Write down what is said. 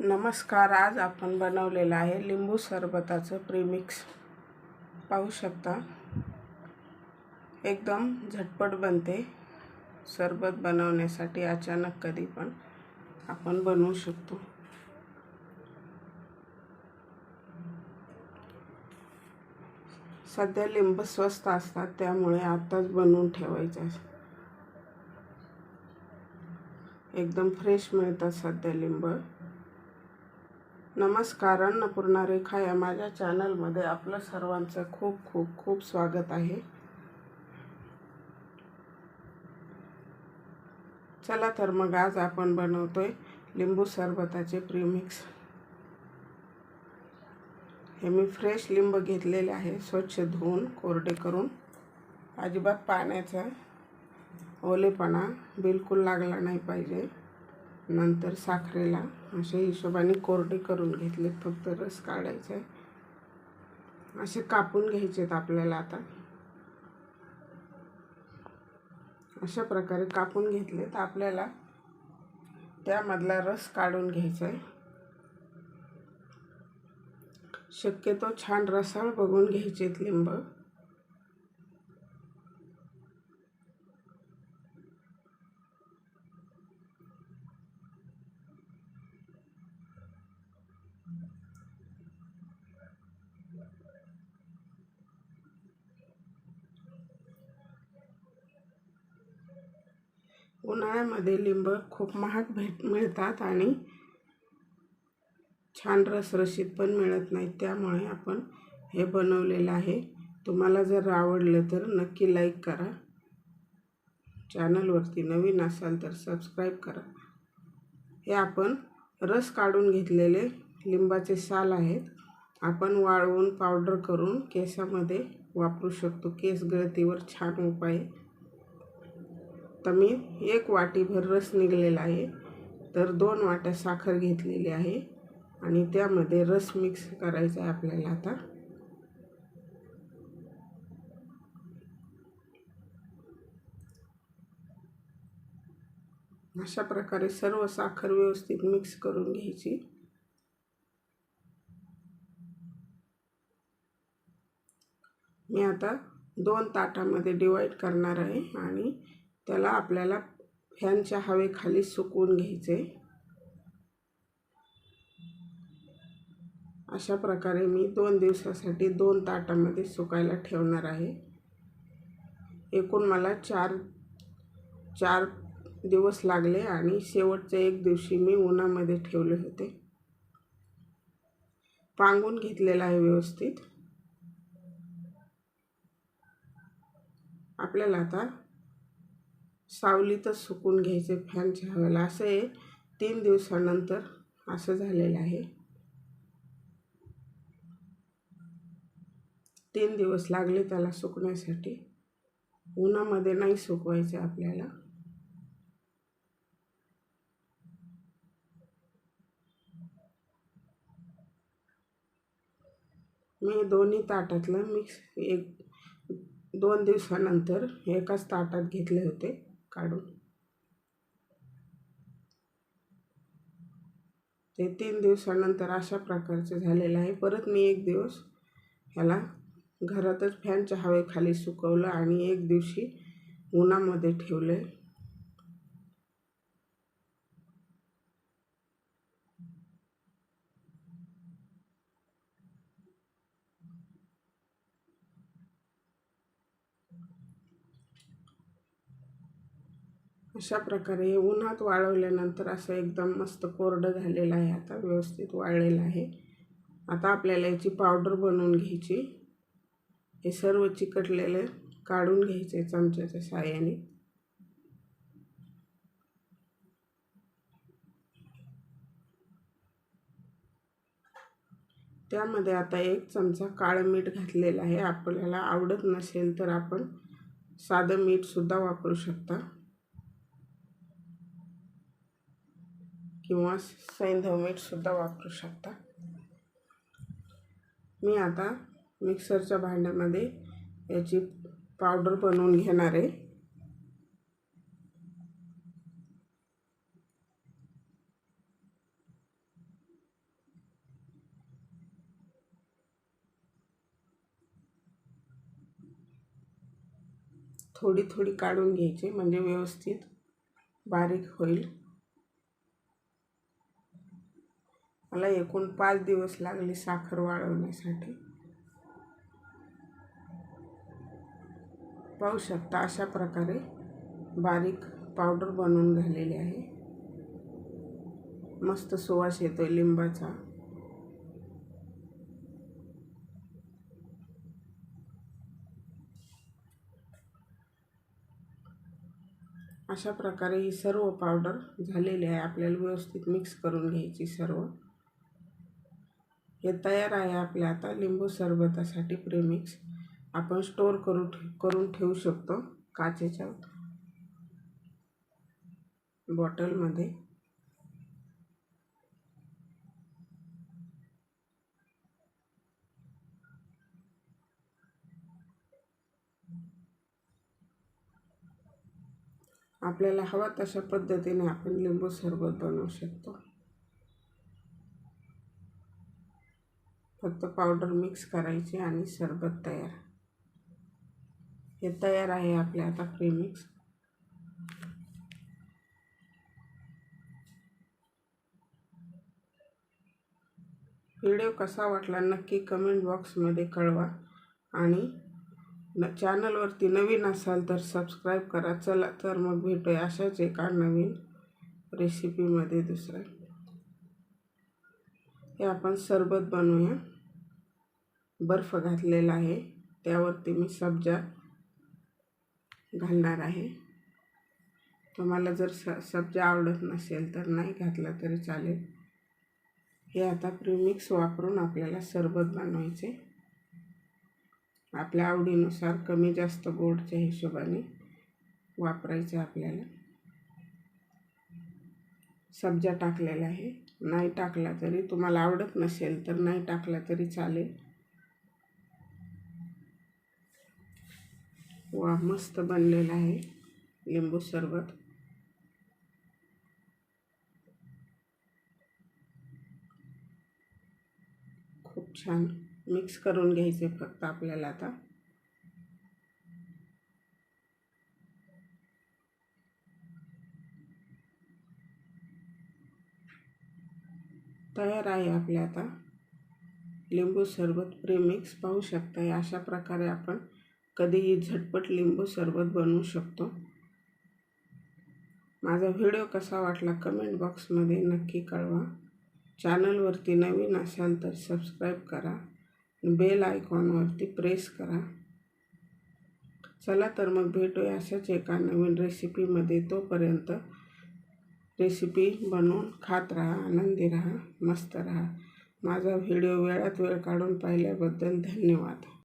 नमस्कार आज आपण बनवलेलं आहे लिंबू सरबताचं प्रीमिक्स पाहू शकता एकदम झटपट बनते. सरबत बनवण्यासाठी अचानक कधी पण आपण बनवू शकतो. सध्या लिंब स्वस्त असतात त्यामुळे आत्ताच बनवून ठेवायचं आहे. एकदम फ्रेश मिळतात सध्या लिंब. नमस्कार अन्नपूर्णा रेखा या माझ्या चॅनलमध्ये आपलं सर्वांचं खूप खूप खूप स्वागत आहे. चला तर मग आज आपण बनवतोय लिंबू सरबताचे प्रीमिक्स हे मी फ्रेश लिंब घेतलेले आहे स्वच्छ धुवून कोरडे करून. अजिबात पाण्याचा ओलेपणा बिलकुल लागला नाही पाहिजे नंतर साखरेला. अशा हिशोबाने कोरडे करून घेतले फक्त रस काढायचा आहे. असे कापून घ्यायचेत आपल्याला आता. अशा प्रकारे कापून घेतले तर आपल्याला. त्यामधला रस काढून घ्यायचा आहे. शक्यतो छान रसाळ बघून घ्यायचेत लिंब. उन्हाळ्यामध्ये लिंब खूप महाग भेट मिळतात आणि छान रसरशीत पण मिळत नाहीत. त्यामुळे आपण हे बनवलेलं आहे. तुम्हाला जर आवडलं तर नक्की लाईक करा. चॅनलवरती नवीन असाल तर सबस्क्राईब करा. हे आपण रस काढून घेतलेले लिंबाचे साल आहेत. आपण वाळवून पावडर करून केसामध्ये वापरू शकतो. केस गळतीवर छान उपाय आता मी एक वाटीभर रस निघलेला आहे. तर दोन वाट्या साखर घेतलेली आहे. आणि त्यामध्ये रस मिक्स करायचा आहे आपल्याला आता. अशा प्रकारे सर्व साखर व्यवस्थित मिक्स करून घ्यायची. मी आता दोन ताटामध्ये डिवाईड करणार आहे. आणि त्याला आपल्याला फॅनच्या हवेखाली सुकवून घ्यायचे. अशा प्रकारे मी दोन दिवसासाठी दोन ताटामध्ये सुकायला ठेवणार आहे. एकूण मला चार चार दिवस लागले आणि शेवटच्या एक दिवशी मी उन्हामध्ये ठेवले होते. पांगून घेतलेलं आहे व्यवस्थित. आपल्याला आता सावलीतच सुकून घ्यायचे फॅनच्या हवेला असं आहे तीन दिवसानंतर असं झालेलं आहे. तीन दिवस लागले त्याला सुकण्यासाठी. उन्हामध्ये नाही सुकवायचे आपल्याला. मी दोन्ही ताटातलं मिक्स एक दोन दिवसानंतर एकाच ताटात घेतले होते. काढून. ते तीन दिवसानंतर अशा प्रकारचे झालेलं आहे. परत मी एक दिवस ह्याला घरातच फॅनच्या हवेखाली सुकवलं आणि एक दिवशी उन्हामध्ये ठेवलं अशा प्रकारे उन्हात वाळवल्यानंतर असं एकदम मस्त कोरडं झालेलं आहे. आता व्यवस्थित वाळलेलं आहे. आता आपल्याला याची पावडर बनवून घ्यायची. हे सर्व चिकटलेले काढून घ्यायचे चमच्याच्या साह्याने. त्यामध्ये आता एक चमचा काळं मीठ घातलेलं आहे. आपल्याला आवडत नसेल तर आपण साधं मीठसुद्धा वापरू शकता. किंवा सैंधवमीठसुद्धा वापरू शकता. मी आता मिक्सरच्या भांड्यामध्ये याची पावडर बनवून घेणार आहे. थोडी थोडी काढून घ्यायची म्हणजे व्यवस्थित बारीक होईल. मला एकूण पाच दिवस लागले साखर वाळवण्यासाठी पाहू शकता अशा प्रकारे बारीक पावडर बनवून झालेली आहे. मस्त सुवास येतो लिंबाचा. अशा प्रकारे ही सर्व पावडर झालेली आहे. आपल्याला व्यवस्थित मिक्स करून घ्यायची सर्व. हे तयार आहे आपल्या आता लिंबू सरबतासाठी प्रेमिक्स आपण स्टोर करू करून ठेवू शकतो काचेच्या बॉटलमध्ये आपल्याला हवा तशा पद्धतीने आपण लिंबू सरबत बनवू शकतो. फक्त पावडर मिक्स करायची आणि सरबत तयार. हे तयार आहे आपले आता प्रीमिक्स व्हिडिओ कसा वाटला नक्की कमेंट बॉक्समध्ये कळवा आणि न चॅनलवरती नवीन असाल तर सबस्क्राईब करा. चला तर मग भेटूया अशाच एका नवीन रेसिपीमध्ये दुसऱ्या. हे आपण सरबत बनवूया. बर्फ घातलेला आहे. त्यावरती मी सब्जा घालणार आहे. तुम्हाला जर स सब्जा आवडत नसेल तर नाही घातला तरी चालेल. हे आता प्रीमिक्स वापरून आपल्याला सरबत बनवायचे. आपल्या आवडीनुसार कमी जास्त गोडच्या हिशोबाने वापरायचे आपल्याला. सब्जा टाकलेला आहे. नाही टाकला तरी तुम्हाला आवडत नसेल तर नाही टाकला तरी चालेल. वा मस्त बनलेला आहे लिंबू सरबत. खूप छान मिक्स करून घ्यायचे फक्त आपल्याला आता. तयार आहे आपल्या आता. लिंबू सरबत प्रेमिक्स पाहू शकता अशा प्रकारे आपण कधीही झटपट लिंबू सरबत बनवू शकतो. माझा व्हिडिओ कसा वाटला कमेंट बॉक्समध्ये नक्की कळवा. चॅनलवरती नवीन असाल तर सबस्क्राईब करा. बेल आयकॉनवरती प्रेस करा. चला तर मग भेटूया अशाच एका नवीन रेसिपीमध्ये. तोपर्यंत रेसिपी बनवून खात राहा आनंदी राहा मस्त राहा. माझा व्हिडिओ वेळात वेळ काढून पाहिल्याबद्दल धन्यवाद.